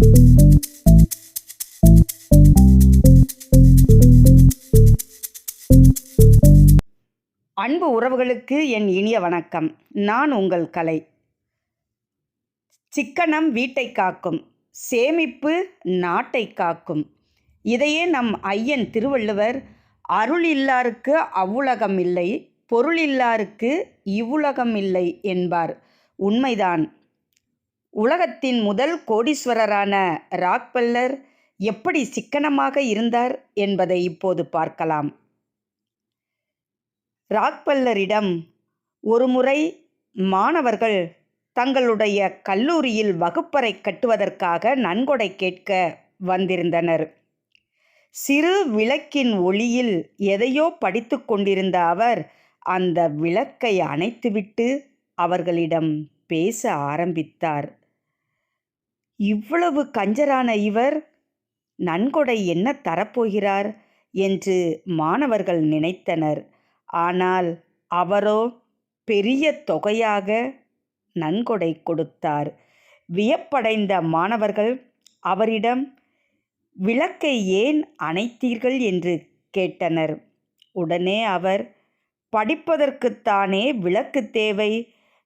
அன்பு உறவுகளுக்கு என் இனிய வணக்கம். நான் உங்கள் கலை. சிக்கனம் வீட்டை காக்கும். சேமிப்பு நாட்டை காக்கும். இதையே நம் ஐயன் திருவள்ளுவர் அருள் இல்லாருக்கு அவ்வுலகம் இல்லை பொருள் இல்லாருக்கு இவ்வுலகம் இல்லை என்பார். உண்மைதான். உலகத்தின் முதல் கோடீஸ்வரரான ராக்பல்லர் எப்படி சிக்கனமாக இருந்தார் என்பதை இப்போது பார்க்கலாம். ராக்பல்லரிடம் ஒருமுறை மாணவர்கள் தங்களுடைய கல்லூரியில் வகுப்பறை கட்டுவதற்காக நன்கொடை கேட்க வந்திருந்தனர். சிறு விளக்கின் ஒளியில் எதையோ படித்து கொண்டிருந்த அவர் அந்த விளக்கை அணைத்துவிட்டு அவர்களிடம் பேச ஆரம்பித்தார். இவ்வளவு கஞ்சரான இவர் நன்கொடை என்ன தரப்போகிறார் என்று மாணவர்கள் நினைத்தனர். ஆனால் அவரோ பெரிய தொகையாக நன்கொடை கொடுத்தார். வியப்படைந்த மாணவர்கள் அவரிடம் விளக்கை ஏன் அணைத்தீர்கள்? என்று கேட்டனர். உடனே அவர் படிப்பதற்குத்தானே விளக்கு தேவை?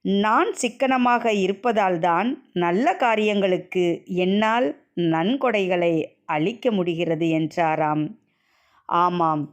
நான் சிக்கனமாக இருப்பதால்தான் நல்ல காரியங்களுக்கு என்னால் நன்கொடைகளை அளிக்க முடிகிறது என்றாராம். ஆமாம்